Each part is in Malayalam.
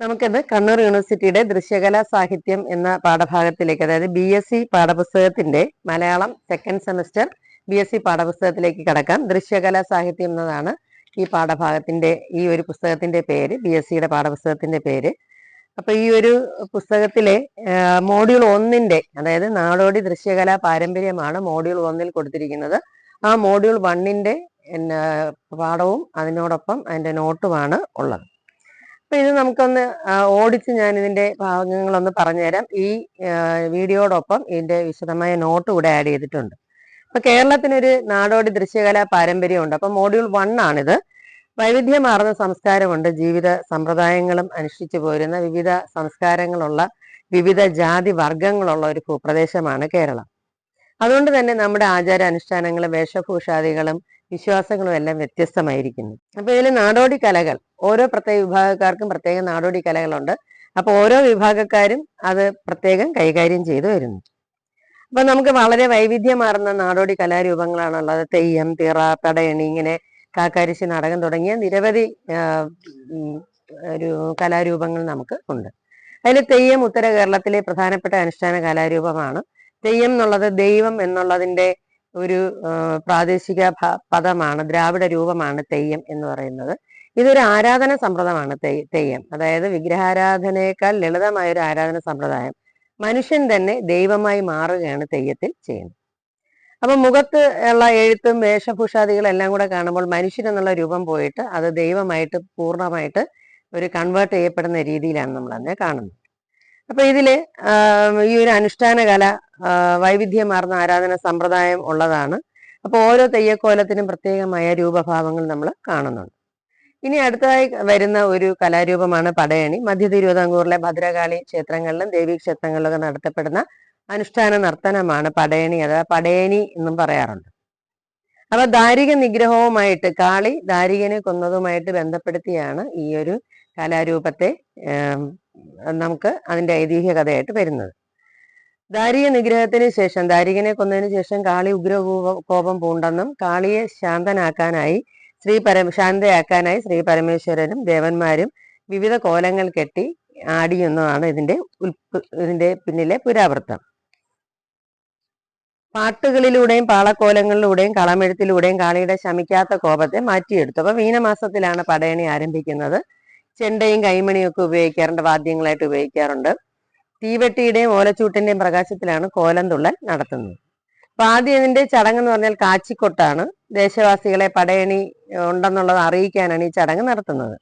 നമുക്കിത് കണ്ണൂർ യൂണിവേഴ്സിറ്റിയുടെ ദൃശ്യകലാ സാഹിത്യം എന്ന പാഠഭാഗത്തിലേക്ക് അതായത് B S C പാഠപുസ്തകത്തിന്റെ Malayalam second semester B S C പാഠപുസ്തകത്തിലേക്ക് കടക്കാം. ദൃശ്യകലാ സാഹിത്യം എന്നതാണ് ഈ പാഠഭാഗത്തിന്റെ ഈ ഒരു പുസ്തകത്തിന്റെ പേര് ബി എസ് സിയുടെ പാഠപുസ്തകത്തിന്റെ പേര്. അപ്പൊ ഈ ഒരു പുസ്തകത്തിലെ മോഡ്യൂൾ ഒന്നിന്റെ അതായത് നാടോടി ദൃശ്യകലാ പാരമ്പര്യമാണ് മോഡ്യൂൾ ഒന്നിൽ കൊടുത്തിരിക്കുന്നത്. ആ മോഡ്യൂൾ വണ്ണിന്റെ പാഠവും അതിനോടൊപ്പം അതിന്റെ നോട്ടുമാണ് ഉള്ളത്. അപ്പൊ ഇത് നമുക്കൊന്ന് ഓടിച്ച് ഞാൻ ഇതിന്റെ ഭാഗങ്ങളൊന്ന് പറഞ്ഞുതരാം. ഈ വീഡിയോടൊപ്പം ഇതിന്റെ വിശദമായ നോട്ട് കൂടെ ആഡ് ചെയ്തിട്ടുണ്ട്. അപ്പൊ കേരളത്തിനൊരു നാടോടി ദൃശ്യകലാ പാരമ്പര്യമുണ്ട്. അപ്പൊ മോഡ്യൂൾ വൺ ആണിത്. വൈവിധ്യമാർന്ന സംസ്കാരമുണ്ട്. ജീവിത സമ്പ്രദായങ്ങളും അനുഷ്ഠിച്ചു പോരുന്ന വിവിധ സംസ്കാരങ്ങളുള്ള വിവിധ ജാതി വർഗങ്ങളുള്ള ഒരു ഭൂപ്രദേശമാണ് കേരളം. അതുകൊണ്ട് തന്നെ നമ്മുടെ ആചാര അനുഷ്ഠാനങ്ങളും വേഷഭൂഷാദികളും വിശ്വാസങ്ങളും എല്ലാം വ്യത്യസ്തമായിരിക്കുന്നു. അപ്പൊ ഇതിൽ നാടോടി കലകൾ ഓരോ പ്രത്യേക വിഭാഗക്കാർക്കും പ്രത്യേക നാടോടി കലകളുണ്ട്. അപ്പൊ ഓരോ വിഭാഗക്കാരും അത് പ്രത്യേകം കൈകാര്യം ചെയ്തു വരുന്നു. അപ്പൊ നമുക്ക് വളരെ വൈവിധ്യമാർന്ന നാടോടി കലാരൂപങ്ങളാണുള്ളത്. തെയ്യം തിറ പടയണി ഇങ്ങനെ കാക്കാരിശി നാടകം തുടങ്ങിയ നിരവധി ഒരു കലാരൂപങ്ങൾ നമുക്ക് ഉണ്ട്. അതിൽ തെയ്യം ഉത്തര കേരളത്തിലെ പ്രധാനപ്പെട്ട അനുഷ്ഠാന കലാരൂപമാണ്. തെയ്യം എന്നുള്ളത് ദൈവം എന്നുള്ളതിന്റെ ഒരു പ്രാദേശിക പദമാണ് ദ്രാവിഡ രൂപമാണ് തെയ്യം എന്ന് പറയുന്നത്. ഇതൊരു ആരാധന സമ്പ്രദായമാണ് തെയ്യം. അതായത് വിഗ്രഹാരാധനയേക്കാൾ ലളിതമായ ഒരു ആരാധന സമ്പ്രദായം. മനുഷ്യൻ തന്നെ ദൈവമായി മാറുകയാണ് തെയ്യത്തിൽ ചെയ്യുന്നത്. അപ്പൊ മുഖത്ത് ഉള്ള എഴുത്തും വേഷഭൂഷാദികളും എല്ലാം കൂടെ കാണുമ്പോൾ മനുഷ്യൻ എന്നുള്ള രൂപം പോയിട്ട് അത് ദൈവമായിട്ട് പൂർണമായിട്ട് ഒരു കൺവേർട്ട് ചെയ്യപ്പെടുന്ന രീതിയിലാണ് നമ്മൾ അതിനെ കാണുന്നത്. അപ്പൊ ഇതിൽ ഈ ഒരു അനുഷ്ഠാന കല വൈവിധ്യമാർന്ന ആരാധന സമ്പ്രദായം ഉള്ളതാണ്. അപ്പൊ ഓരോ തെയ്യക്കോലത്തിനും പ്രത്യേകമായ രൂപഭാവങ്ങൾ നമ്മൾ കാണുന്നുണ്ട്. ഇനി അടുത്തതായി വരുന്ന ഒരു കലാരൂപമാണ് പടയണി. മധ്യ തിരുവിതാംകൂറിലെ ഭദ്രകാളി ക്ഷേത്രങ്ങളിലും ദേവീ ക്ഷേത്രങ്ങളിലൊക്കെ നടത്തപ്പെടുന്ന അനുഷ്ഠാന നർത്തനമാണ് പടയണി. അഥവാ പടയണി എന്നും പറയാറുണ്ട്. അപ്പൊ ദാരിക നിഗ്രഹവുമായിട്ട് കാളി ദാരികനെ കൊന്നതുമായിട്ട് ബന്ധപ്പെടുത്തിയാണ് ഈ ഒരു കലാരൂപത്തെ നമുക്ക് അതിന്റെ ഐതിഹ്യ കഥയായിട്ട് വരുന്നത്. ദാരിക നിഗ്രഹത്തിന് ശേഷം ദാരികനെ കൊന്നതിന് ശേഷം കാളി ഉഗ്ര കോപം പൂണ്ടെന്നും കാളിയെ ശാന്തനാക്കാനായി ശ്രീ പരം ശാന്തയാക്കാനായി ശ്രീ പരമേശ്വരനും ദേവന്മാരും വിവിധ കോലങ്ങൾ കെട്ടി ആടിയെന്നതാണ് ഇതിന്റെ ഇതിന്റെ പിന്നിലെ പുരാവൃത്തം. പാട്ടുകളിലൂടെയും പാളക്കോലങ്ങളിലൂടെയും കളമെഴുത്തിലൂടെയും കാളിയുടെ ശമിക്കാത്ത കോപത്തെ മാറ്റിയെടുത്തു. അപ്പൊ മീനമാസത്തിലാണ് പടയണി ആരംഭിക്കുന്നത്. ചെണ്ടയും കൈമണിയും ഒക്കെ ഉപയോഗിക്കാറുണ്ട് വാദ്യങ്ങളായിട്ട് ഉപയോഗിക്കാറുണ്ട്. തീവെട്ടിയുടെയും ഓലച്ചൂട്ടിന്റെയും പ്രകാശത്തിലാണ് കോലം തുള്ളൽ നടത്തുന്നത്. അപ്പൊ ആദ്യം ഇതിന്റെ ചടങ്ങ് എന്ന് പറഞ്ഞാൽ കാച്ചിക്കൊട്ടാണ്. ദേശവാസികളെ പടയണി ഉണ്ടെന്നുള്ളത് അറിയിക്കാനാണ് ഈ ചടങ്ങ് നടത്തുന്നത്.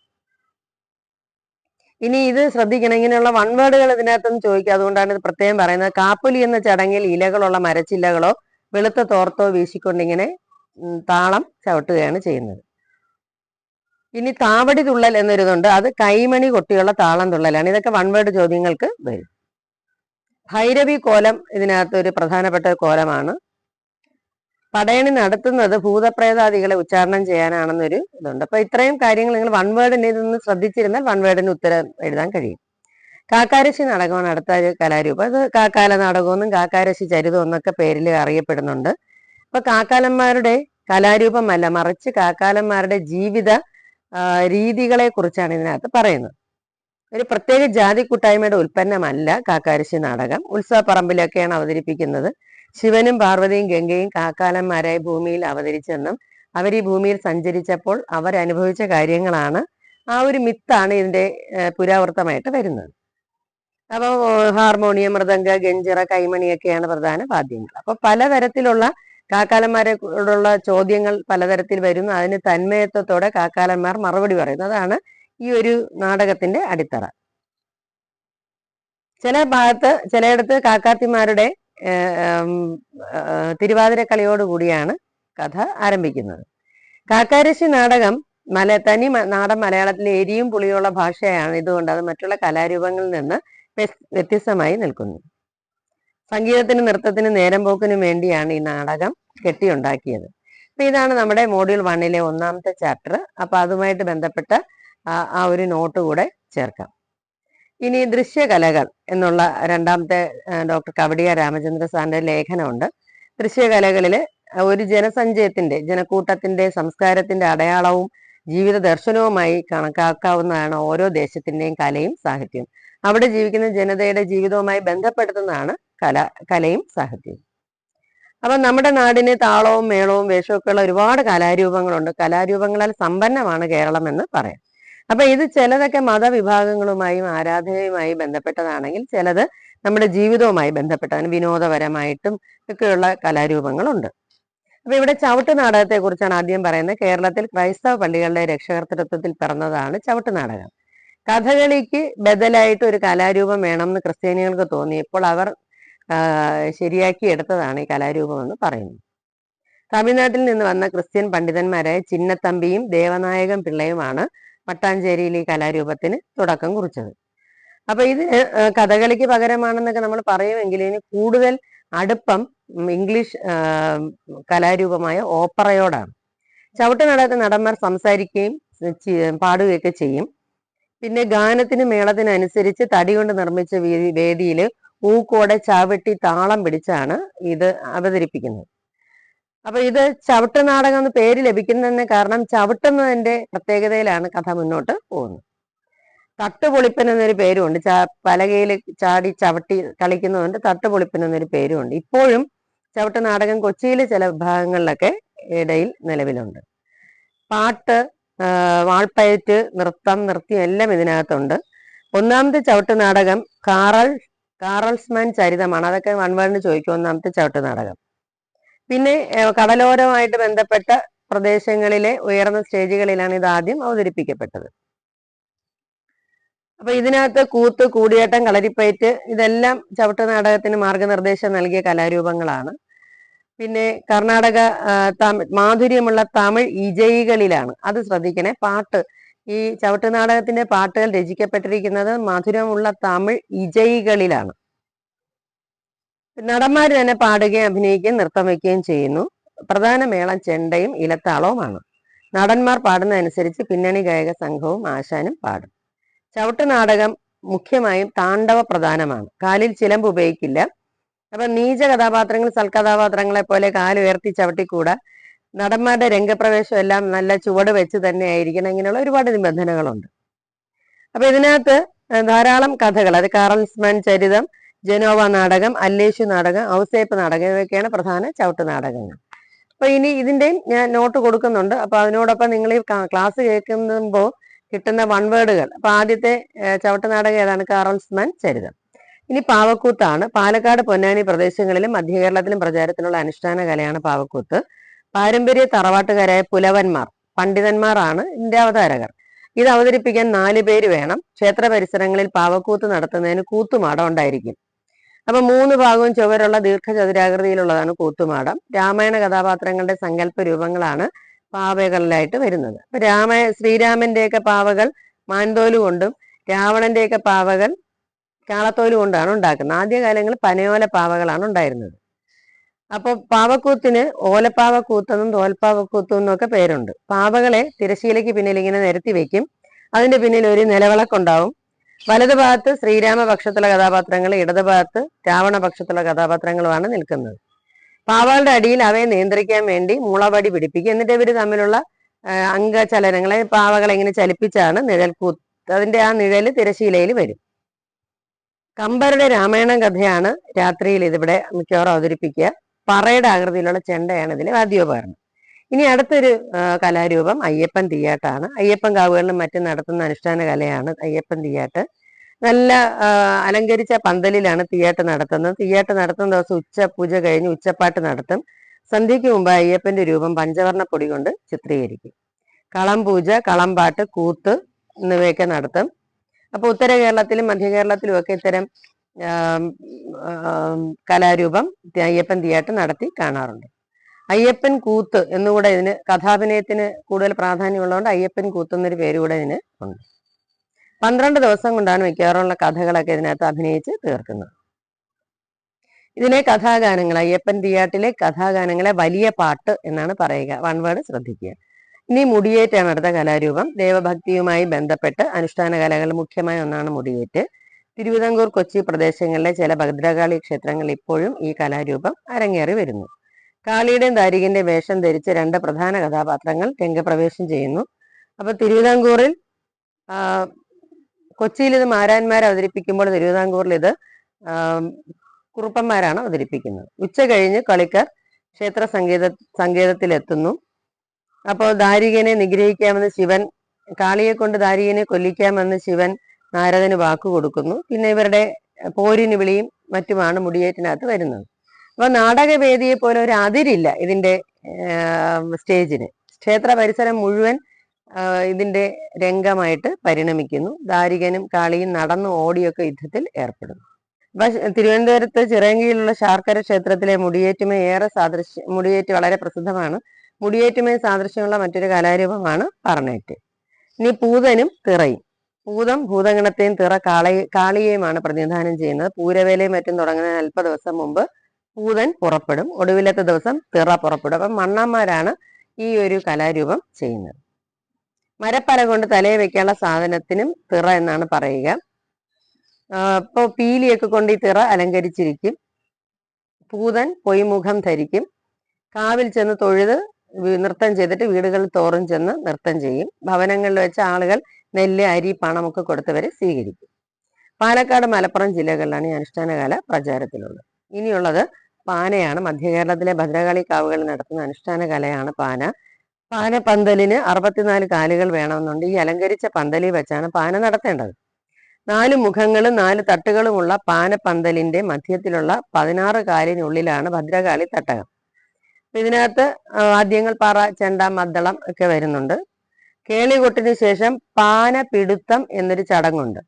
ഇനി ഇത് ശ്രദ്ധിക്കണം. ഇങ്ങനെയുള്ള വൺവേഡുകൾ ഇതിനകത്തൊന്നും ചോദിക്കുക അതുകൊണ്ടാണ് ഇത് പ്രത്യേകം പറയുന്നത്. കാപ്പുലി എന്ന ചടങ്ങിൽ ഇലകളുള്ള മരച്ചില്ലകളോ വെളുത്ത തോർത്തോ വീശിക്കൊണ്ടിങ്ങനെ താളം ചവിട്ടുകയാണ് ചെയ്യുന്നത്. ഇനി താവടി തുള്ളൽ എന്നൊരിതുണ്ട്. അത് കൈമണി കൊട്ടിയുള്ള താളം തുള്ളലാണ്. ഇതൊക്കെ വൺ വേർഡ് ചോദ്യങ്ങൾക്ക് വരും. ഭൈരവി കോലം ഇതിനകത്ത് ഒരു പ്രധാനപ്പെട്ട കോലമാണ്. പടയണി നടത്തുന്നത് ഭൂതപ്രേതാദികളെ ഉച്ചാരണം ചെയ്യാനാണെന്നൊരു ഇതുണ്ട്. അപ്പൊ ഇത്രയും കാര്യങ്ങൾ നിങ്ങൾ വൺ വേർഡിനെ ഇതൊന്ന് ശ്രദ്ധിച്ചിരുന്നാൽ വൺ വേർഡിന് ഉത്തരം എഴുതാൻ കഴിയും. കാക്കാരശി നാടകമാണ് അടുത്ത കലാരൂപം. അത് കാക്കാല നാടകമെന്നും കാക്കാരശി ചരിതം എന്നൊക്കെ പേരിൽ അറിയപ്പെടുന്നുണ്ട്. അപ്പൊ കാക്കാലന്മാരുടെ കലാരൂപമല്ല മറിച്ച് കാക്കാലന്മാരുടെ ജീവിത രീതികളെ കുറിച്ചാണ് ഇതിനകത്ത് പറയുന്നത്. ഒരു പ്രത്യേക ജാതി കൂട്ടായ്മയുടെ ഉൽപ്പന്നമല്ല കാക്കാരശ്ശി നാടകം. ഉത്സവപ്പറമ്പിലൊക്കെയാണ് അവതരിപ്പിക്കുന്നത്. ശിവനും പാർവതിയും ഗംഗയും കാക്കാലന്മാരായി ഭൂമിയിൽ അവതരിച്ചെന്നും അവർ ഈ ഭൂമിയിൽ സഞ്ചരിച്ചപ്പോൾ അവർ അനുഭവിച്ച കാര്യങ്ങളാണ്. ആ ഒരു മിത്താണ് ഇതിന്റെ പുരാവൃത്തമായിട്ട് വരുന്നത്. അപ്പോൾ ഹാർമോണിയം മൃദംഗ ഗഞ്ചിറ കൈമണിയൊക്കെയാണ് പ്രധാന വാദ്യങ്ങൾ. അപ്പൊ പലതരത്തിലുള്ള കാക്കാലന്മാരോടുള്ള ചോദ്യങ്ങൾ പലതരത്തിൽ വരുന്നു. അതിന് തന്മയത്വത്തോടെ കാക്കാലന്മാർ മറുപടി പറയുന്നു. അതാണ് ഈ ഒരു നാടകത്തിന്റെ അടിത്തറ. ചില ഭാഗത്ത് ചിലയിടത്ത് കാക്കാത്തിമാരുടെ തിരുവാതിരക്കളിയോടുകൂടിയാണ് കഥ ആരംഭിക്കുന്നത്. കാക്കാരശി നാടകം മല തനി നാടൻ മലയാളത്തിലെ എരിയും പുളിയുള്ള ഭാഷയാണ്. ഇതുകൊണ്ട് അത് മറ്റുള്ള കലാരൂപങ്ങളിൽ നിന്ന് വ്യത്യസ്തമായി നിൽക്കുന്നു. സംഗീതത്തിനും നൃത്തത്തിനും നേരം പോക്കിനും വേണ്ടിയാണ് ഈ നാടകം കെട്ടിയുണ്ടാക്കിയത്. അപ്പൊ ഇതാണ് നമ്മുടെ മോഡ്യൂൾ വണ്ണിലെ ഒന്നാമത്തെ ചാപ്റ്റർ അപ്പൊ അതുമായിട്ട് ബന്ധപ്പെട്ട ആ ഒരു നോട്ട് കൂടെ ചേർക്കാം. ഇനി ദൃശ്യകലകൾ എന്നുള്ള രണ്ടാമത്തെ ഡോക്ടർ കവടിയ രാമചന്ദ്ര സാറിന്റെ ലേഖനമുണ്ട്. ദൃശ്യകലകളിൽ ഒരു ജനസഞ്ചയത്തിന്റെ ജനക്കൂട്ടത്തിന്റെ സംസ്കാരത്തിന്റെ അടയാളവും ജീവിത ദർശനവുമായി കണക്കാക്കാവുന്നതാണ് ഓരോ ദേശത്തിന്റെയും കലയും സാഹിത്യം അവിടെ ജീവിക്കുന്ന ജനതയുടെ ജീവിതവുമായി ബന്ധപ്പെടുത്തുന്നതാണ് കല കലയും സാഹിത്യവും. അപ്പൊ നമ്മുടെ നാടിന് താളവും മേളവും വേഷമൊക്കെ ഉള്ള ഒരുപാട് കലാരൂപങ്ങളുണ്ട്. കലാരൂപങ്ങളാൽ സമ്പന്നമാണ് കേരളം എന്ന് പറയാം. അപ്പൊ ഇത് ചിലതൊക്കെ മതവിഭാഗങ്ങളുമായും ആരാധനയുമായി ബന്ധപ്പെട്ടതാണെങ്കിൽ ചിലത് നമ്മുടെ ജീവിതവുമായി ബന്ധപ്പെട്ടതാണ് വിനോദപരമായിട്ടും ഒക്കെയുള്ള കലാരൂപങ്ങളുണ്ട്. അപ്പൊ ഇവിടെ ചവിട്ട് നാടകത്തെ കുറിച്ചാണ് ആദ്യം പറയുന്നത്. കേരളത്തിൽ ക്രൈസ്തവ പള്ളികളുടെ രക്ഷകർത്തൃത്വത്തിൽ പിറന്നതാണ് ചവിട്ട് നാടകം. കഥകളിക്ക് ബദലായിട്ട് ഒരു കലാരൂപം വേണം വേണമെന്ന് ക്രിസ്ത്യാനികൾക്ക് തോന്നിയപ്പോൾ അവർ ശരിയാക്കി എടുത്തതാണ് ഈ കലാരൂപം എന്ന് പറയുന്നു തമിഴ്നാട്ടിൽ നിന്ന് വന്ന ക്രിസ്ത്യൻ പണ്ഡിതന്മാരായ ചിന്നത്തമ്പിയും ദേവനായകൻ പിള്ളയുമാണ് മട്ടാഞ്ചേരിയിൽ ഈ കലാരൂപത്തിന് തുടക്കം കുറിച്ചത്. അപ്പൊ ഇത് കഥകളിക്ക് പകരമാണെന്നൊക്കെ നമ്മൾ പറയുമെങ്കിൽ ഇനി കൂടുതൽ അടുപ്പം ഇംഗ്ലീഷ് കലാരൂപമായ ഓപ്പറയോടാണ്. ചവിട്ട് നടക്കുന്ന നടന്മാർ സംസാരിക്കുകയും പാടുകയൊക്കെ ചെയ്യും. പിന്നെ ഗാനത്തിന് മേളത്തിനനുസരിച്ച് തടി കൊണ്ട് നിർമ്മിച്ച വേദിയിൽ ഊക്കോടെ ചവിട്ടി താളം പിടിച്ചാണ് ഇത് അവതരിപ്പിക്കുന്നത്. അപ്പൊ ഇത് ചവിട്ട് നാടകം എന്ന് പേര് ലഭിക്കുന്നതിന് കാരണം ചവിട്ടുന്നതിന്റെ പ്രത്യേകതയിലാണ് കഥ മുന്നോട്ട് പോകുന്നത്. തട്ടുപൊളിപ്പൻ എന്നൊരു പേരുമുണ്ട് ചാ പലകയിൽ ചാടി ചവിട്ടി കളിക്കുന്നതുകൊണ്ട് തട്ടുപൊളിപ്പൻ എന്നൊരു പേരുമുണ്ട് ഇപ്പോഴും ചവിട്ട് നാടകം കൊച്ചിയിലെ ചില ഭാഗങ്ങളിലൊക്കെ ഇടയിൽ നിലവിലുണ്ട്. പാട്ട് വാൾപ്പയറ്റ് നൃത്തം നൃത്യം എല്ലാം ഇതിനകത്തുണ്ട്. ഒന്നാമത്തെ ചവിട്ട് നാടകം കാറൽ കാറൽസ്മാൻ ചരിതമാണ്. അതൊക്കെ വൺ വേർഡിന് ചോദിക്കും ഒന്നാമത്തെ ചവിട്ട് നാടകം. പിന്നെ കടലോരമായിട്ട് ബന്ധപ്പെട്ട പ്രദേശങ്ങളിലെ ഉയർന്ന സ്റ്റേജുകളിലാണ് ഇത് ആദ്യം അവതരിപ്പിക്കപ്പെട്ടത്. അപ്പൊ ഇതിനകത്ത് കൂത്ത് കൂടിയേട്ടം കളരിപ്പയറ്റ് ഇതെല്ലാം ചവിട്ട് നാടകത്തിന് മാർഗനിർദ്ദേശം നൽകിയ കലാരൂപങ്ങളാണ്. പിന്നെ കർണാടക മാധുര്യമുള്ള തമിഴ് ഇജയികളിലാണ് അത് ശ്രദ്ധിക്കണേ പാട്ട് ഈ ചവിട്ട് നാടകത്തിന്റെ പാട്ടുകൾ രചിക്കപ്പെട്ടിരിക്കുന്നത് മധുരമുള്ള തമിഴ് ഇജയികളിലാണ്. നടന്മാർ തന്നെ പാടുകയും അഭിനയിക്കുകയും നൃത്തം വയ്ക്കുകയും ചെയ്യുന്നു. പ്രധാന മേളം ചെണ്ടയും ഇലത്താളവുമാണ്. നടന്മാർ പാടുന്നതനുസരിച്ച് പിന്നണി ഗായക സംഘവും ആശാനും പാടും. ചവിട്ട് നാടകം മുഖ്യമായും താണ്ഡവ പ്രധാനമാണ്. കാലിൽ ചിലമ്പ് ഉപയോഗിക്കില്ല. അപ്പൊ നീച കഥാപാത്രങ്ങൾ സൽകഥാപാത്രങ്ങളെ പോലെ കാലുയർത്തി ചവിട്ടിക്കൂടാ. നടന്മാരുടെ രംഗപ്രവേശം എല്ലാം നല്ല ചുവട് വെച്ച് തന്നെ ആയിരിക്കണം ഇങ്ങനെയുള്ള ഒരുപാട് നിബന്ധനകളുണ്ട്. അപ്പൊ ഇതിനകത്ത് ധാരാളം കഥകൾ. അത് കാറൽസ്മാൻ ചരിതം ജനോവ നാടകം അല്ലേശു നാടകം ഔസേപ്പ് നാടകം ഇവയൊക്കെയാണ് പ്രധാന ചവിട്ട് നാടകങ്ങൾ. അപ്പൊ ഇനി ഇതിന്റെയും ഞാൻ നോട്ട് കൊടുക്കുന്നുണ്ട്. അപ്പൊ അതിനോടൊപ്പം നിങ്ങൾ ഈ ക്ലാസ് കേൾക്കുമ്പോൾ കിട്ടുന്ന വൺ വേർഡുകൾ. അപ്പൊ ആദ്യത്തെ ചവിട്ട് നാടകം ഏതാണ്? കാറൽസ്മാൻ ചരിതം. ഇനി പാവക്കൂത്താണ്. പാലക്കാട് പൊന്നാനി പ്രദേശങ്ങളിലും മധ്യകേരളത്തിലും പ്രചാരത്തിലുള്ള അനുഷ്ഠാന കലയാണ് പാവക്കൂത്ത്. പാരമ്പര്യ തറവാട്ടുകാരായ പുലവന്മാർ പണ്ഡിതന്മാരാണ് ഇതിന്റെ അവതാരകർ. ഇത് അവതരിപ്പിക്കാൻ നാല് പേര് വേണം. ക്ഷേത്ര പരിസരങ്ങളിൽ പാവക്കൂത്ത് നടത്തുന്നതിന് കൂത്തുമാടം ഉണ്ടായിരിക്കും. അപ്പൊ മൂന്ന് ഭാഗവും ചുവരുള്ള ദീർഘചതുരാകൃതിയിലുള്ളതാണ് കൂത്തുമാടം. രാമായണ കഥാപാത്രങ്ങളുടെ സങ്കല്പ രൂപങ്ങളാണ് പാവകളിലായിട്ട് വരുന്നത്. അപ്പൊ രാമ ശ്രീരാമന്റെയൊക്കെ പാവകൾ മാൻതോൽ കൊണ്ടും രാവണന്റെയൊക്കെ പാവകൾ കാളത്തോൽ കൊണ്ടാണ് ഉണ്ടാക്കുന്നത്. ആദ്യകാലങ്ങളിൽ പനയോല പാവകളാണ് ഉണ്ടായിരുന്നത്. അപ്പൊ പാവക്കൂത്തിന് ഓലപ്പാവക്കൂത്തെന്നും തോൽപ്പാവക്കൂത്തും എന്നൊക്കെ പേരുണ്ട്. പാവകളെ തിരശീലയ്ക്ക് പിന്നിൽ ഇങ്ങനെ നിരത്തി വെക്കും. അതിന്റെ പിന്നിൽ ഒരു നിലവിളക്കുണ്ടാവും. വലതു ഭാഗത്ത് ശ്രീരാമപക്ഷത്തുള്ള കഥാപാത്രങ്ങൾ ഇടത് ഭാഗത്ത് കഥാപാത്രങ്ങളുമാണ് നിൽക്കുന്നത്. പാവകളുടെ അടിയിൽ അവയെ നിയന്ത്രിക്കാൻ വേണ്ടി മുളവടി പിടിപ്പിക്കും. എന്നിട്ട് ഇവർ തമ്മിലുള്ള അംഗചലനങ്ങളെ പാവകളെ ഇങ്ങനെ ചലിപ്പിച്ചാണ് നിഴൽക്കൂത്ത് അതിന്റെ ആ നിഴൽ തിരശീലയിൽ വരും. കമ്പരുടെ രാമായണ കഥയാണ് രാത്രിയിൽ ഇതിവിടെ മിക്കവാറും അവതരിപ്പിക്കുക. പറയുടെ ആകൃതിയിലുള്ള ചെണ്ടയാണ് ഇതിലെ വാദ്യോപകരണം. ഇനി അടുത്തൊരു കലാരൂപം അയ്യപ്പൻ തീയാട്ടാണ്. അയ്യപ്പൻ കാവുകളിലും മറ്റും നടത്തുന്ന അനുഷ്ഠാന കലയാണ് അയ്യപ്പൻ തീയാട്ട്. നല്ല അലങ്കരിച്ച പന്തലിലാണ് തീയാട്ട് നടത്തുന്നത്. തീയാട്ട് നടത്തുന്ന ദിവസം ഉച്ച പൂജ കഴിഞ്ഞ് ഉച്ചപ്പാട്ട് നടത്തും. സന്ധ്യയ്ക്ക് മുമ്പ് അയ്യപ്പന്റെ രൂപം പഞ്ചവർണ പൊടി കൊണ്ട് ചിത്രീകരിക്കും. കളം പൂജ കളംപാട്ട് കൂത്ത് എന്നിവയൊക്കെ നടത്തും. അപ്പൊ ഉത്തര കേരളത്തിലും മധ്യ കേരളത്തിലും ഒക്കെ ഇത്തരം കലാരൂപം അയ്യപ്പൻ തീയേറ്റർ നടത്തി കാണാറുണ്ട്. അയ്യപ്പൻ കൂത്ത് എന്നുകൂടെ ഇതിന് കഥാഭിനയത്തിന് കൂടുതൽ പ്രാധാന്യമുള്ളതുകൊണ്ട് അയ്യപ്പൻ കൂത്ത് എന്നൊരു പേര് കൂടെ ഇതിന് ഉണ്ട്. പന്ത്രണ്ട് ദിവസം കൊണ്ടാണ് മിക്കവാറുള്ള കഥകളൊക്കെ ഇതിനകത്ത് അഭിനയിച്ച് തീർക്കുന്നത്. ഇതിനെ കഥാഗാനങ്ങൾ അയ്യപ്പൻ തീയാട്ടിലെ കഥാഗാനങ്ങളെ വലിയ പാട്ട് എന്നാണ് പറയുക. വൺ വേർഡ് ശ്രദ്ധിക്കുക. ഇനി മുടിയേറ്റാണ് അടുത്ത കലാരൂപം ദേവഭക്തിയുമായി ബന്ധപ്പെട്ട് അനുഷ്ഠാന കലകൾ മുഖ്യമായ ഒന്നാണ് മുടിയേറ്റ്. തിരുവിതാംകൂർ കൊച്ചി പ്രദേശങ്ങളിലെ ചില ഭദ്രകാളി ക്ഷേത്രങ്ങൾ ഇപ്പോഴും ഈ കലാരൂപം അരങ്ങേറി വരുന്നു. കാളിയുടെയും ദാരികന്റെ വേഷം ധരിച്ച് രണ്ട് പ്രധാന കഥാപാത്രങ്ങൾ രംഗപ്രവേശം ചെയ്യുന്നു. അപ്പൊ തിരുവിതാംകൂറിൽ കൊച്ചിയിൽ ഇത് മാരാന്മാർ അവതരിപ്പിക്കുമ്പോൾ തിരുവിതാംകൂറിൽ ഇത് കുറുപ്പന്മാരാണ് അവതരിപ്പിക്കുന്നത്. ഉച്ച കഴിഞ്ഞ് കളിക്കാർ ക്ഷേത്ര സംഗീത സങ്കേതത്തിലെത്തുന്നു. അപ്പോൾ ദാരികനെ നിഗ്രഹിക്കാമെന്ന് ശിവൻ കാളിയെ കൊണ്ട് ദാരികനെ കൊല്ലിക്കാമെന്ന് ശിവൻ നാരദന് വാക്കു കൊടുക്കുന്നു. പിന്നെ ഇവരുടെ പോരിന് വിളിയും മറ്റുമാണ് മുടിയേറ്റിനകത്ത് വരുന്നത്. അപ്പൊ നാടകവേദിയെ പോലെ ഒരു അതിരില്ല ഇതിന്റെ സ്റ്റേജിന്. ക്ഷേത്ര പരിസരം മുഴുവൻ ഇതിന്റെ രംഗമായിട്ട് പരിണമിക്കുന്നു. ദാരികനും കാളിയും നടന്നു ഓടിയൊക്കെ യുദ്ധത്തിൽ ഏർപ്പെടുന്നു. അപ്പൊ തിരുവനന്തപുരത്ത് ചിറങ്കിയിലുള്ള ശാർക്കര ക്ഷേത്രത്തിലെ മുടിയേറ്റുമ ഏറെ സാദൃശ്യ മുടിയേറ്റ് വളരെ പ്രസിദ്ധമാണ്. മുടിയേറ്റുമേ സാദൃശ്യമുള്ള മറ്റൊരു കലാരൂപമാണ് പറഞ്ഞേറ്റ് ഇനി പൂതനും തിറയും. പൂതം ഭൂതഗണത്തെയും തിറ കാളയെ കാളിയെയുമാണ് പ്രതിനിധാനം ചെയ്യുന്നത്. പൂരവേലയും മറ്റും തുടങ്ങുന്നതിന് അല്പ ദിവസം മുമ്പ് പൂതൻ പുറപ്പെടും. ഒടുവിലത്തെ ദിവസം തിറ പുറപ്പെടും. അപ്പം മണ്ണന്മാരാണ് ഈ ഒരു കലാരൂപം ചെയ്യുന്നത്. മരപ്പല കൊണ്ട് തലയെ വെക്കാനുള്ള സാധനത്തിനും തിറ എന്നാണ് പറയുക. ഇപ്പോൾ പീലിയൊക്കെ കൊണ്ട് ഈ തിറ അലങ്കരിച്ചിരിക്കും. പൂതൻ പൊയ്മുഖം ധരിക്കും. കാവിൽ ചെന്ന് തൊഴുത് നൃത്തം ചെയ്തിട്ട് വീടുകളിൽ തോറും ചെന്ന് നൃത്തം ചെയ്യും. ഭവനങ്ങളിൽ വെച്ച് ആളുകൾ നെല്ല് അരി പണമൊക്കെ കൊടുത്തവരെ സ്വീകരിക്കും. പാലക്കാട് മലപ്പുറം ജില്ലകളിലാണ് ഈ അനുഷ്ഠാനകാല പ്രചാരത്തിലുള്ളത്. ഇനിയുള്ളത് പാനയാണ്. മധ്യകേരളത്തിലെ ഭദ്രകാളി കാവുകൾ നടത്തുന്ന അനുഷ്ഠാന കലയാണ് പാന. പാന പന്തലിന് അറുപത്തിനാല് കാലുകൾ വേണമെന്നുണ്ട്. ഈ അലങ്കരിച്ച പന്തലിൽ വെച്ചാണ് പാന നടത്തേണ്ടത്. നാല് മുഖങ്ങളും നാല് തട്ടുകളുമുള്ള പാന പന്തലിന്റെ മധ്യത്തിലുള്ള പതിനാറ് കാലിനുള്ളിലാണ് ഭദ്രകാളി തട്ടകം. ഇതിനകത്ത് വാദ്യങ്ങൾ പാറ ചെണ്ട മദ്ദളം ഒക്കെ വരുന്നുണ്ട്. കേളികൊട്ടിന് ശേഷം പാന പിടുത്തം എന്നൊരു ചടങ്ങുണ്ട്.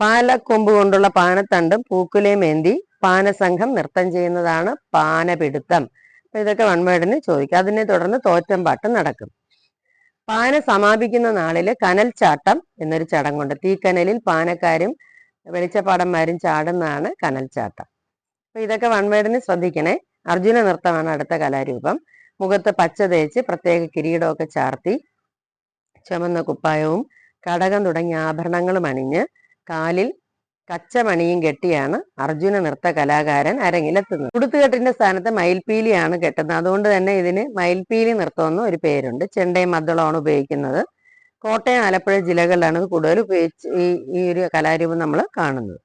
പാലക്കൊമ്പ് കൊണ്ടുള്ള പാനത്തണ്ടും പൂക്കുലേമേന്തി പാനസംഘം നൃത്തം ചെയ്യുന്നതാണ് പാനപിടുത്തം. അപ്പൊ ഇതൊക്കെ വൺവേർഡിന് ചോദിക്കും. അതിനെ തുടർന്ന് തോറ്റം പാട്ട് നടക്കും. പാന സമാപിക്കുന്ന നാളിൽ കനൽ ചാട്ടം എന്നൊരു ചടങ്ങുണ്ട്. തീക്കനലിൽ പാനക്കാരും വെളിച്ചപ്പാടന്മാരും ചാടുന്നതാണ് കനൽ ചാട്ടം. അപ്പൊ ഇതൊക്കെ വൺവേർഡിന് ശ്രദ്ധിക്കണേ. അർജുന നൃത്തമാണ് അടുത്ത കലാരൂപം. മുഖത്ത് പച്ച തേച്ച് പ്രത്യേക കിരീടമൊക്കെ ചാർത്തി ചുമന്ന കുപ്പായവും കടകം തുടങ്ങിയ ആഭരണങ്ങളും അണിഞ്ഞ് കാലിൽ കച്ചമണിയും കെട്ടിയാണ് അർജുന നൃത്ത കലാകാരൻ അരങ്ങിലെത്തുന്നത്. ഉടുത്തുകെട്ടിന്റെ സ്ഥാനത്ത് മയിൽപീലിയാണ് കെട്ടുന്നത്. അതുകൊണ്ട് തന്നെ ഇതിന് മയിൽപീലി നൃത്തം എന്നും ഒരു പേരുണ്ട്. ചെണ്ടയും മദ്ദളമാണ് ഉപയോഗിക്കുന്നത്. കോട്ടയം ആലപ്പുഴ ജില്ലകളിലാണ് ഇത് കൂടുതൽ ഉപയോഗിച്ച് ഈ ഈ ഒരു കലാരൂപം നമ്മൾ കാണുന്നത്.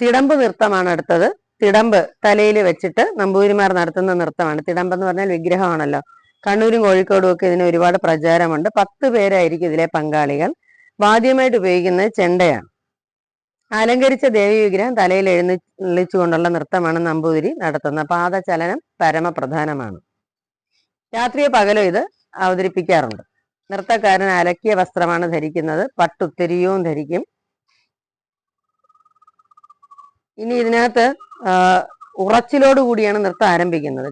തിടമ്പ് നൃത്തമാണ് അടുത്തത്. തിടമ്പ് തലയിൽ വെച്ചിട്ട് നമ്പൂതിരിമാർ നടത്തുന്ന നൃത്തമാണ്. തിടമ്പ് എന്ന് പറഞ്ഞാൽ വിഗ്രഹമാണല്ലോ. കണ്ണൂരും കോഴിക്കോടും ഒക്കെ ഇതിന് ഒരുപാട് പ്രചാരമുണ്ട്. പത്ത് പേരായിരിക്കും ഇതിലെ പങ്കാളികൾ. വാദ്യമായിട്ട് ഉപയോഗിക്കുന്നത് ചെണ്ടയാണ്. അലങ്കരിച്ച ദേവി വിഗ്രഹം തലയിൽ എഴുന്നള്ളിച്ചുകൊണ്ടുള്ള നൃത്തമാണ് നമ്പൂതിരി നടത്തുന്നത്. പാദചലനം പരമപ്രധാനമാണ്. രാത്രിയോ പകലോ ഇത് അവതരിപ്പിക്കാറുണ്ട്. നൃത്തക്കാരൻ അലക്കിയ വസ്ത്രമാണ് ധരിക്കുന്നത്. പട്ടുത്തിരിയും ധരിക്കും. ഇനി ഇതിനകത്ത് ഉറച്ചിലോടുകൂടിയാണ് ഉറച്ചിലോട് കൂടിയാണ് നൃത്തം ആരംഭിക്കുന്നത്.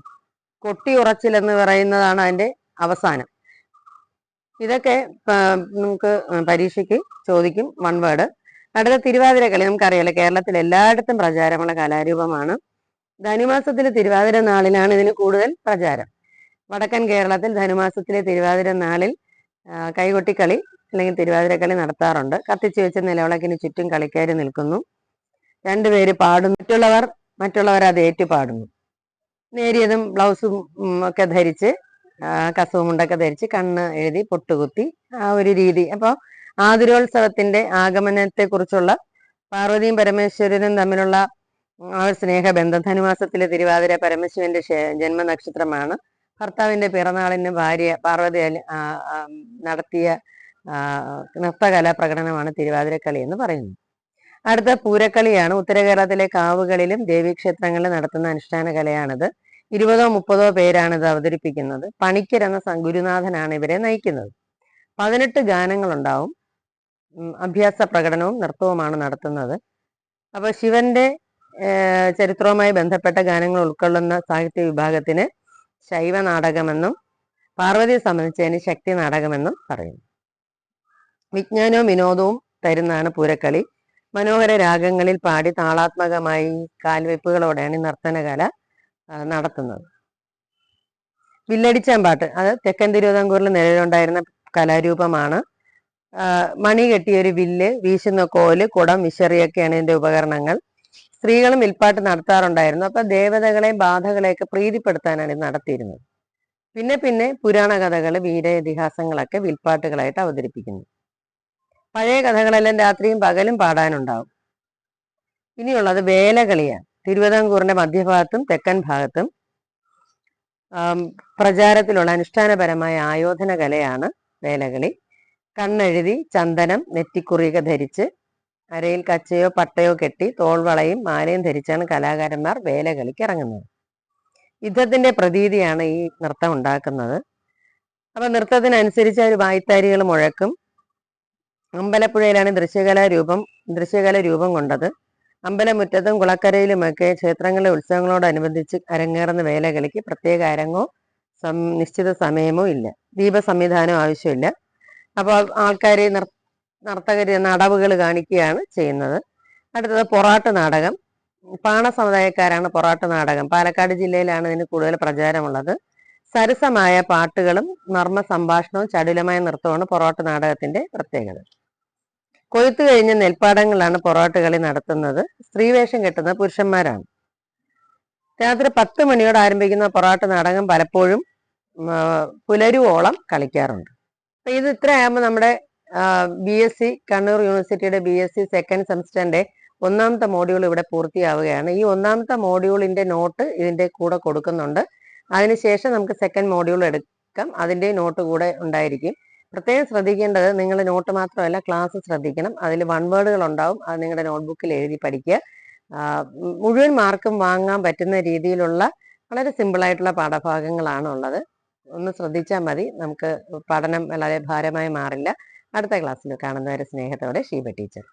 കൊട്ടി ഉറച്ചിൽ എന്ന് പറയുന്നതാണ് അതിന്റെ അവസാനം. ഇതൊക്കെ നമുക്ക് പരീക്ഷയ്ക്ക് ചോദിക്കും വൺ വേർഡ് അടുത്ത തിരുവാതിര കളി നമുക്കറിയാലോ കേരളത്തിൽ എല്ലായിടത്തും പ്രചാരമുള്ള കലാരൂപമാണ്. ധനുമാസത്തിലെ തിരുവാതിര നാളിലാണ് ഇതിന് കൂടുതൽ പ്രചാരം. വടക്കൻ കേരളത്തിൽ ധനുമാസത്തിലെ തിരുവാതിര നാളിൽ കൈകൊട്ടിക്കളി അല്ലെങ്കിൽ തിരുവാതിര കളി നടത്താറുണ്ട്. കത്തിച്ചു വെച്ച നിലവിളക്കിന് ചുറ്റും കളിക്കാർ നിൽക്കുന്നു. രണ്ടുപേര് പാടുന്നു. മറ്റുള്ളവർ മറ്റുള്ളവർ അത് ഏറ്റു പാടുന്നു നേരിയതും ബ്ലൗസും ഒക്കെ ധരിച്ച് കസവും മുണ്ടൊക്കെ ധരിച്ച് കണ്ണ് എഴുതി പൊട്ടുകുത്തി ആ ഒരു രീതി. അപ്പോൾ ആതുരോത്സവത്തിന്റെ ആഗമനത്തെ കുറിച്ചുള്ള പാർവതിയും പരമേശ്വരനും തമ്മിലുള്ള ആ ഒരു സ്നേഹബന്ധം ധനുമാസത്തിലെ തിരുവാതിര പരമശിവന്റെ ക്ഷേ- ജന്മനക്ഷത്രമാണ്. ഭർത്താവിന്റെ പിറന്നാളിന് ഭാര്യ പാർവതി നടത്തിയ നൃത്തകലാ പ്രകടനമാണ് തിരുവാതിരക്കളി എന്ന് പറയുന്നത്. അടുത്ത പൂരക്കളിയാണ്. ഉത്തര കേരളത്തിലെ കാവുകളിലും ദേവീക്ഷേത്രങ്ങളിലും നടത്തുന്ന അനുഷ്ഠാന കലയാണിത്. ഇരുപതോ മുപ്പതോ പേരാണ് ഇത് അവതരിപ്പിക്കുന്നത്. പണിക്കർ എന്ന ഗുരുനാഥനാണ് ഇവരെ നയിക്കുന്നത്. പതിനെട്ട് ഗാനങ്ങളുണ്ടാവും. അഭ്യാസ പ്രകടനവും നൃത്തവുമാണ് നടത്തുന്നത്. അപ്പൊ ശിവന്റെ ചരിത്രവുമായി ബന്ധപ്പെട്ട ഗാനങ്ങൾ ഉൾക്കൊള്ളുന്ന സാഹിത്യ വിഭാഗത്തിന് ശൈവ നാടകമെന്നും പാർവതിയെ സംബന്ധിച്ചതിന് ശക്തി നാടകമെന്നും പറയുന്നു. വിജ്ഞാനവും വിനോദവും തരുന്നതാണ് പൂരക്കളി. മനോഹര രാഗങ്ങളിൽ പാടി താളാത്മകമായി കാൽവെപ്പുകളോടെയാണ് ഈ നർത്തനകല നടത്തുന്നത്. വില്ലടിച്ചാമ്പാട്ട് അത് തെക്കൻ തിരുവിതാംകൂറിൽ നിലവിലുണ്ടായിരുന്ന കലാരൂപമാണ്. മണി കെട്ടിയ ഒരു വില്ല് വീശുന്ന കോൽ കുടം വിശറിയൊക്കെയാണ് ഇതിന്റെ ഉപകരണങ്ങൾ. സ്ത്രീകളും വിൽപ്പാട്ട് നടത്താറുണ്ടായിരുന്നു. അപ്പൊ ദേവതകളെയും ബാധകളെയൊക്കെ പ്രീതിപ്പെടുത്താനാണ് ഇത് നടത്തിയിരുന്നത്. പിന്നെ പിന്നെ പുരാണ കഥകൾ വീര ഇതിഹാസങ്ങളൊക്കെ വിൽപ്പാട്ടുകളായിട്ട് അവതരിപ്പിക്കുന്നു. പഴയ കഥകളെല്ലാം രാത്രിയും പകലും പാടാനുണ്ടാവും. ഇനിയുള്ളത് വേലകളിയാണ്. തിരുവിതാംകൂറിന്റെ മധ്യഭാഗത്തും തെക്കൻ ഭാഗത്തും പ്രചാരത്തിലുള്ള അനുഷ്ഠാനപരമായ ആയോധന കലയാണ് വേലകളി. കണ്ണെഴുതി ചന്ദനം നെറ്റിക്കുറിയൊക്കെ ധരിച്ച് അരയിൽ കച്ചയോ പട്ടയോ കെട്ടി തോൾവളയും മാലയും ധരിച്ചാണ് കലാകാരന്മാർ വേലകളിക്ക് ഇറങ്ങുന്നത്. യുദ്ധത്തിന്റെ പ്രതീതിയാണ് ഈ നൃത്തം ഉണ്ടാക്കുന്നത്. അപ്പൊ നൃത്തത്തിനനുസരിച്ച് ഒരു വായ്ത്താരികൾ മുഴക്കും. അമ്പലപ്പുഴയിലാണ് ദൃശ്യകലാ രൂപം ദൃശ്യകല രൂപം കൊണ്ടത്. അമ്പലമുറ്റത്തും കുളക്കരയിലുമൊക്കെ ക്ഷേത്രങ്ങളിലെ ഉത്സവങ്ങളോടനുബന്ധിച്ച് അരങ്ങേറുന്ന വേലകളിക്ക് പ്രത്യേക അരങ്ങോ നിശ്ചിത സമയമോ ഇല്ല. ദീപ സംവിധാനം ആവശ്യമില്ല. അപ്പോൾ ആൾക്കാർ നർ നർത്തകർ നടവുകൾ കാണിക്കുകയാണ് ചെയ്യുന്നത്. അടുത്തത് പൊറാട്ട് നാടകം. പാണ സമുദായക്കാരാണ് പൊറാട്ട് നാടകം. പാലക്കാട് ജില്ലയിലാണ് ഇതിന് കൂടുതൽ പ്രചാരമുള്ളത്. സരസമായ പാട്ടുകളും നർമ്മ സംഭാഷണവും ചടുലമായ നൃത്തവുമാണ് പൊറോട്ട് നാടകത്തിന്റെ പ്രത്യേകത. കൊയ്ത്തു കഴിഞ്ഞ നെൽപ്പാടങ്ങളിലാണ് പൊറോട്ട് കളി നടത്തുന്നത്. സ്ത്രീവേഷം കെട്ടുന്ന പുരുഷന്മാരാണ്. രാത്രി പത്ത് മണിയോടെ ആരംഭിക്കുന്ന പൊറാട്ട് നാടകം പലപ്പോഴും പുലരുവോളം കളിക്കാറുണ്ട്. അപ്പൊ ഇത് ഇത്രയാകുമ്പോൾ നമ്മുടെ ബി എസ് സി കണ്ണൂർ യൂണിവേഴ്സിറ്റിയുടെ ബി എസ് സി സെക്കൻഡ് സെമിസ്റ്ററിന്റെ ഒന്നാമത്തെ മോഡ്യൂൾ ഇവിടെ പൂർത്തിയാവുകയാണ്. ഈ ഒന്നാമത്തെ മോഡ്യൂളിന്റെ നോട്ട് ഇതിന്റെ കൂടെ കൊടുക്കുന്നുണ്ട്. അതിനുശേഷം നമുക്ക് സെക്കൻഡ് മോഡ്യൂൾ എടുക്കാം. അതിന്റെ നോട്ട് കൂടെ ഉണ്ടായിരിക്കും. പ്രത്യേകം ശ്രദ്ധിക്കേണ്ടത് നിങ്ങൾ നോട്ട് മാത്രമല്ല ക്ലാസ് ശ്രദ്ധിക്കണം. അതിൽ വൺ വേർഡുകൾ ഉണ്ടാവും. അത് നിങ്ങളുടെ നോട്ട്ബുക്കിൽ എഴുതി പഠിക്കുക. മുഴുവൻ മാർക്കും വാങ്ങാൻ പറ്റുന്ന രീതിയിലുള്ള വളരെ സിമ്പിളായിട്ടുള്ള പാഠഭാഗങ്ങളാണ് ഉള്ളത്. ഒന്ന് ശ്രദ്ധിച്ചാൽ മതി. നമുക്ക് പഠനം വളരെ ഭാരമായി മാറില്ല. അടുത്ത ക്ലാസ്സിൽ കാണുന്നവരെ സ്നേഹത്തോടെ ഷീബ ടീച്ചർ